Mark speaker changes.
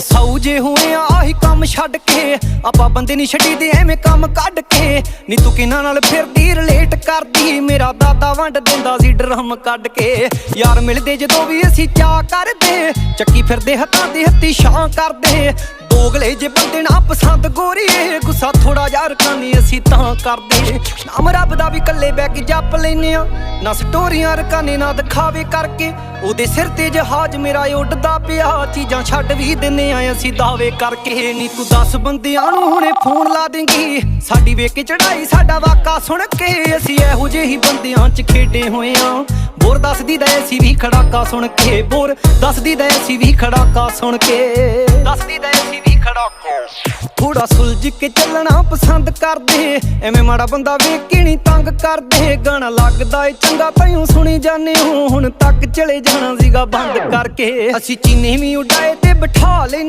Speaker 1: ਸਾਊ ਜੇ ਹੋਏ ਆਹੀ ਕੰਮ ਛੱਡ ਕੇ, ਆਪਾਂ ਬੰਦੇ ਨਹੀਂ ਛੱਡੀ ਦੇ ਐਵੇਂ ਕੰਮ ਕੱਢ ਕੇ। ਨੀ ਤੂੰ ਕਿਨਾਂ ਨਾਲ ਫਿਰਦੀ ਰਿਲੇਟ ਕਰਦੀ, ਮੇਰਾ ਦਾਦਾ ਵੰਡ ਦਿੰਦਾ ਸੀ ਡਰਮ ਕੱਢ ਕੇ। ਯਾਰ ਮਿਲਦੇ ਜਦੋਂ ਵੀ ਅਸੀਂ ਚਾ ਕਰਦੇ, ਚੱਕੀ ਫਿਰਦੇ ਹੱਥਾਂ ਦੇ ਹੱਥੀ ਛਾਂ ਕਰਦੇ। ਦੋਗਲੇ ਜੇ ਬੰਦੇ ਨਾ ਪਸੰਦ ਗੋਰੀਏ। ਗੁੱਸਾ ਥੋੜਾ ਯਾਰ ਕਾਨੀ ਅਸੀਂ ਤਾਂ ਕਰਦੇ। ਨਾਮ ਰੱਬ ਦਾ ਵੀ ਕੱਲੇ ਬੈ ਜੱਪ ਲੈਨੇ ਆ। ਨਾ ਸਟੋਰੀਆਂ ਰਕਾਨੇ, ਨਾ ਦਿਖਾਵੇ ਕਰਕੇ। ਉਹਦੇ ਸਿਰ ਤੇ ਜਹਾਜ਼ ਮੇਰਾ ਉੱਡਦਾ ਪਿਆ। ਚੀਜ਼ਾਂ ਛੱਡ ਵੀ ਦਿੰਨੇ ਆ ਅਸੀਂ ਦਾਅਵੇ ਕਰਕੇ। ਨੀ ਤੂੰ 10 ਬੰਦਿਆਂ ਨੂੰ ਹੁਣੇ ਫੋਨ ਲਾ ਦੇਂਗੀ। ਸਾਡੀ ਵੇਖ ਕੇ ਚੜਾਈ ਸਾਡਾ ਵਾਕਾ ਸੁਣ ਕੇ। ਅਸੀਂ ਇਹੋ ਜਿਹੇ ਹੀ ਬੰਦਿਆਂ 'ਚ ਖੇਡੇ ਹੋਏ ਆ। ਬੋਰ ਦੱਸਦੀ ਦਾ ਅਸੀਂ ਵੀ ਖੜਾਕਾ ਸੁਣ ਕੇ। ਬੋਰ ਦੱਸਦੀ ਦਾ ਅਸੀਂ ਵੀ ਖੜਾਕਾ ਸੁਣ ਕੇ। ਥੋੜਾ ਸੁਲਝ ਕੇ ਚੱਲਣਾ ਪਸੰਦ ਕਰਦੇ। ਐਵੇਂ ਮਾੜਾ ਬੰਦਾ ਵੇਖ ਕੇ ਨਹੀਂ ਤੰਗ ਕਰਦੇ। ਗਾਣਾ ਲੱਗਦਾ ਏ, ਚੰਗਾ ਤੈਨੂੰ ਸੁਣੀ ਜਾਂਦੇ ਹੋ। ਹੁਣ ਤੱਕ ਚਲੇ ਜਾਣਾ ਸੀਗਾ ਬੰਦ ਕਰਕੇ। ਅਸੀਂ ਚੀਨੇ ਵੀ ਉਡਾਏ ਤੇ ਬਿਠਾ ਲੈਨੇ